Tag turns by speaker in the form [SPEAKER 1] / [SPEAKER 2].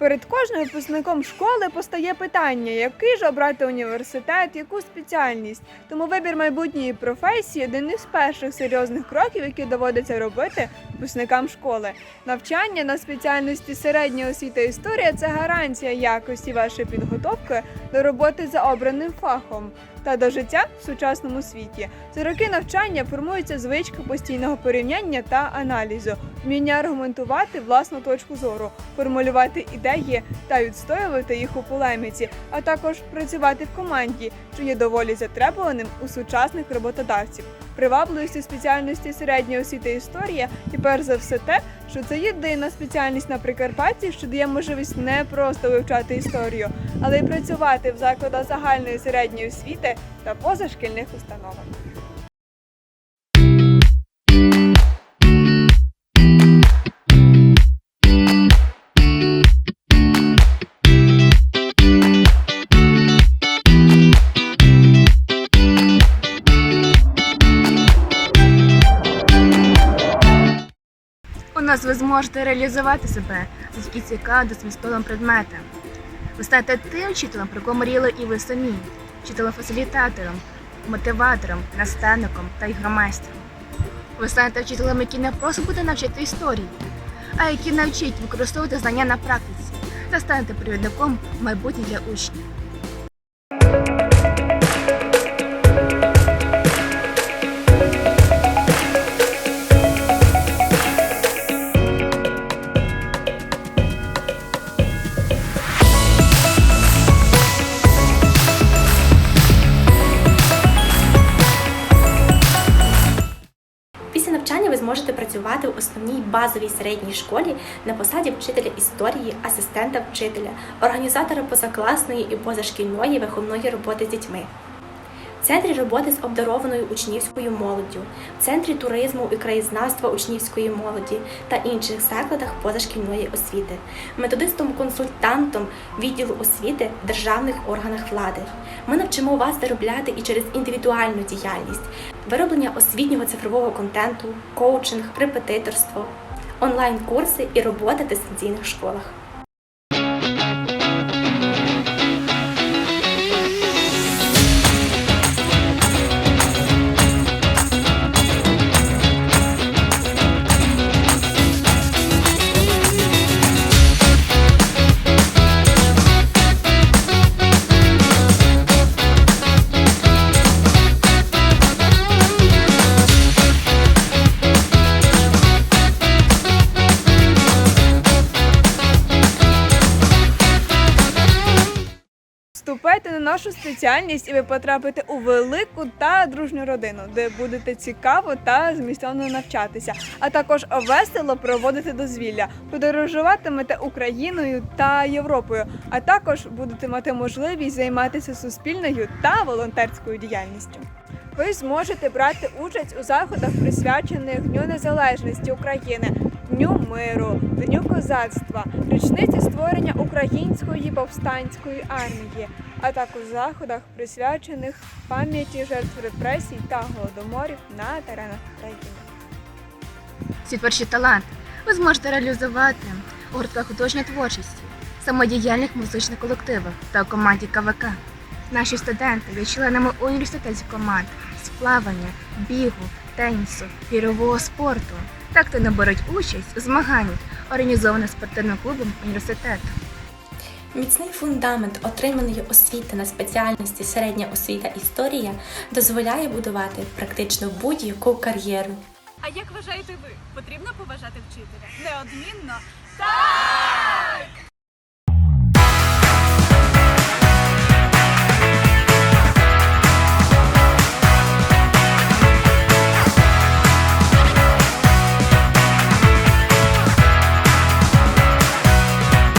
[SPEAKER 1] Перед кожним випускником школи постає питання, який ж обрати університет, яку спеціальність. Тому вибір майбутньої професії один із перших серйозних кроків, які доводиться робити випускникам школи. Навчання на спеціальності середня освіта історія це гарантія якості вашої підготовки до роботи за обраним фахом та до життя в сучасному світі. За роки навчання формується звичка постійного порівняння та аналізу, вміння аргументувати власну точку зору, формулювати ідеї та відстоювати їх у полеміці, а також працювати в команді, що є доволі затребуваним у сучасних роботодавців. Привабливістю спеціальності середньої освіти історія і перш за все те, що це єдина спеціальність на Прикарпатті, що дає можливість не просто вивчати історію, але й працювати в закладах загальної середньої освіти та позашкільних установах.
[SPEAKER 2] Нас ви зможете реалізувати себе завдяки цікавим та змістовим предметам. Ви станете тим вчителем, про кого мріяли і ви самі, вчителем-фасилітатором, мотиватором, наставником та ігромайстром. Ви станете вчителем, який не просто буде навчати історії, а який навчить використовувати знання на практиці та станете провідником майбутніх для учнів.
[SPEAKER 3] Зможете працювати в основній базовій середній школі на посаді вчителя історії, асистента вчителя, організатора позакласної і позашкільної виховної роботи з дітьми. В центрі роботи з обдарованою учнівською молоддю, в центрі туризму і краєзнавства учнівської молоді та інших закладах позашкільної освіти, методистом-консультантом відділу освіти в державних органах влади. Ми навчимо вас заробляти і через індивідуальну діяльність, вироблення освітнього цифрового контенту, коучинг, репетиторство, онлайн-курси і робота в дистанційних школах.
[SPEAKER 1] Вступайте на нашу спеціальність, і ви потрапите у велику та дружню родину, де будете цікаво та змістовно навчатися, а також весело проводити дозвілля, подорожуватимете Україною та Європою, а також будете мати можливість займатися суспільною та волонтерською діяльністю. Ви зможете брати участь у заходах, присвячених Дню Незалежності України, Дню миру, Дню козацтва, річниці створення української повстанської армії, а також заходах, присвячених пам'яті жертв репресій та голодоморів на теренах України.
[SPEAKER 2] Свій творчий талант ви зможете реалізувати у гуртках художньої творчості, самодіяльних музичних колективах та у команді КВК. Наші студенти є членами університетських команд з плавання, бігу, тенісу, вірового спорту. Так то не беруть участь у змаганнях, організованих спортивним клубом університету.
[SPEAKER 3] Міцний фундамент отриманої освіти на спеціальності середня освіта історія дозволяє будувати практично будь-яку кар'єру.
[SPEAKER 4] А як вважаєте ви, потрібно поважати вчителя? Неодмінно? Так!